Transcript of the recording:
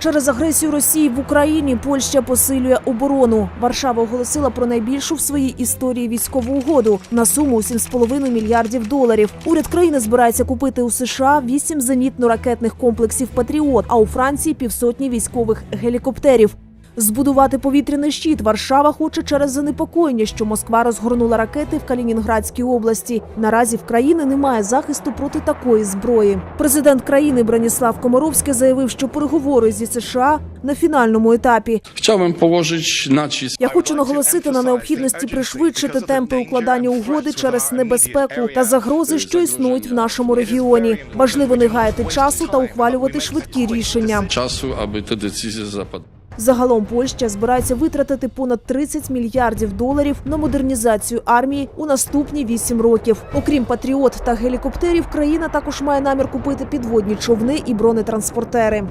Через агресію Росії в Україні Польща посилює оборону. Варшава оголосила про найбільшу в своїй історії військову угоду на суму 7,5 мільярдів доларів. Уряд країни збирається купити у США 8 зенітно-ракетних комплексів Патріот, а у Франції півсотні військових гелікоптерів. Збудувати повітряний щит Варшава хоче через занепокоєння, що Москва розгорнула ракети в Калінінградській області. Наразі в країни немає захисту проти такої зброї. Президент країни Браніслав Комаровський заявив, що переговори зі США на фінальному етапі. Я хочу наголосити на необхідності пришвидшити темпи укладання угоди через небезпеку та загрози, що існують в нашому регіоні. Важливо не гаяти часу та ухвалювати швидкі рішення. czasu, aby te decyzje zapadły. Загалом Польща збирається витратити понад 30 мільярдів доларів на модернізацію армії у наступні 8 років. Окрім патріот та гелікоптерів, країна також має намір купити підводні човни і бронетранспортери.